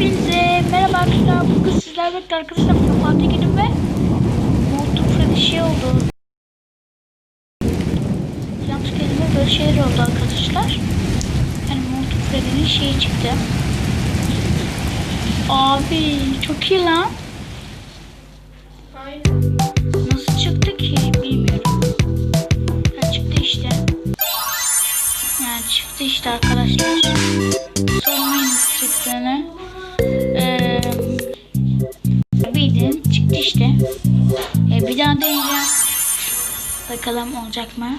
Hepinize merhaba arkadaşlar. Bugün sizlerle birlikte arkadaşlar Fatih günüm ve Molotov Freddy şey oldu. Yanlış kelime böyle şeyler oldu arkadaşlar. Yani Molotov Freddy'nin şeyi çıktı. Abi çok iyi lan. Nasıl çıktı ki bilmiyorum. Ha, çıktı işte. Yani çıktı işte arkadaşlar. Sormayın çıktığını. İşte. Ee, bir daha deneyeceğim. Bakalım olacak mı?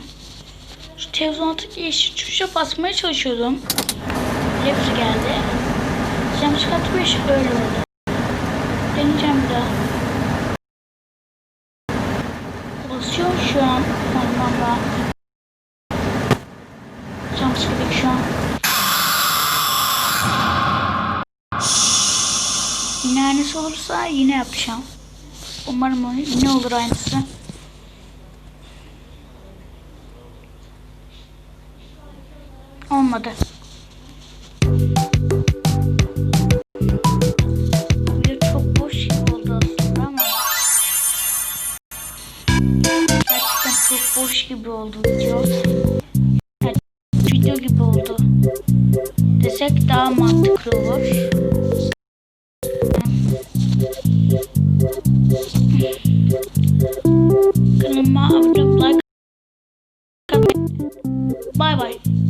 Şu televizyon alttaki yeşil tuşa basmaya çalışıyordum. Hepsi geldi. Cam çıkartmış öyle oldu. Deneyeceğim bir daha. Basıyor şu an normalde. Cam sıkıdık şu an. Yine aynısı olursa yine yapacağım. Umarım yine olur aynısı. Olmadı. Çok boş gibi oldu video. Yani video gibi oldu. Desek daha mantıklı olur. Kanalıma abone olup like Bay bay.